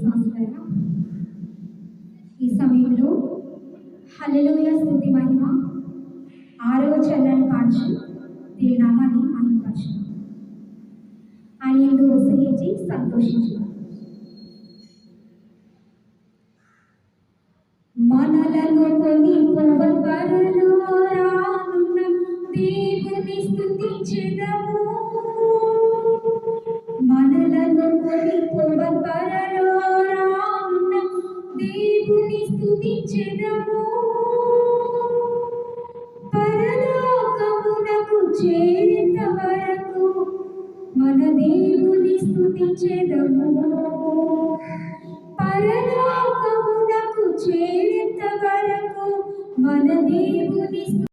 విశ్వాసులారా ఈ సమయంలో హల్లెలూయ స్థుతి మహిమ ఆరవ చల్లని పాడుచు దేవునామాన్ని మహిమపరచు ఆయన ఎందు ఉసహించి సంతోషించు. మనలను కొని పరలో రానున్న దేవుని స్థుతించదము. స్థుతించెదము పరలోకమునకు చేరేంత వరకు మన దేవుని స్థుతించెదము పరలోకమునకు చేరేంత వరకు మన దేవుని